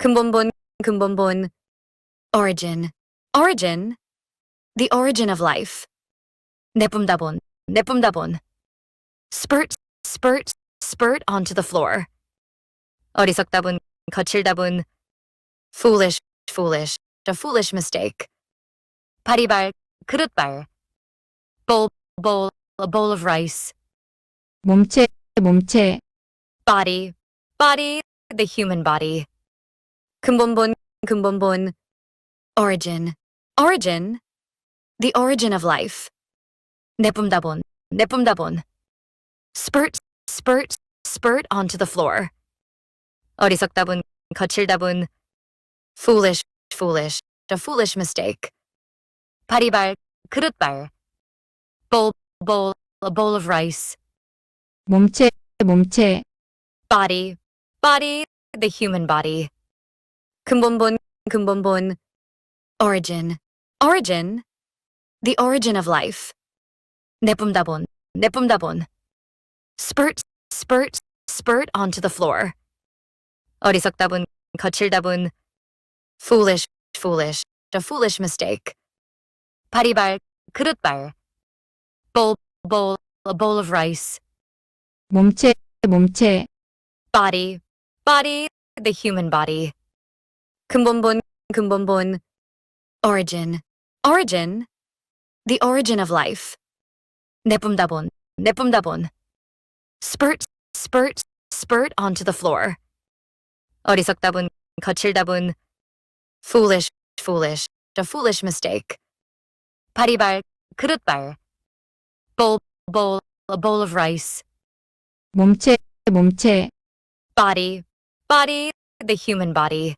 근본본, 근본본. Origin, origin. The origin of life. 내뿜다본, 내뿜다본. Spurt, spurt, spurt onto the floor. 어리석다본, 거칠다본. Foolish, foolish, a foolish mistake. 바리발, 그릇발. Bowl, bowl, a bowl of rice. 몸체, 몸체, Body, body, the human body. 근본본, 근본본. Origin, origin. The origin of life. 내뿜다본, 내뿜다본. Spurt, spurt, spurt onto the floor. 어리석다본, 거칠다본. Foolish, foolish, a foolish mistake. 바리발, 그릇발. Bowl, bowl, a bowl of rice. 몸체, 몸체, body, body, the human body. 근본본, 근본본. Origin, origin. The origin of life. 내뿜다본, 내뿜다본. Spurt, spurt, spurt onto the floor. 어리석다본, 거칠다본. Foolish, foolish, a foolish mistake. 바리발, 그릇발. Bowl, bowl, a bowl of rice. 몸체, 몸체, body, body, the human body. 근본본, 근본본. Origin, origin. The origin of life. 내뿜다본, 내뿜다본. Spurt, spurt, spurt onto the floor. 어리석다본, 거칠다본. Foolish, foolish, a foolish mistake. 바리발, 그릇발. Bowl, bowl, a bowl of rice. 몸체, 몸체, body, body, the human body.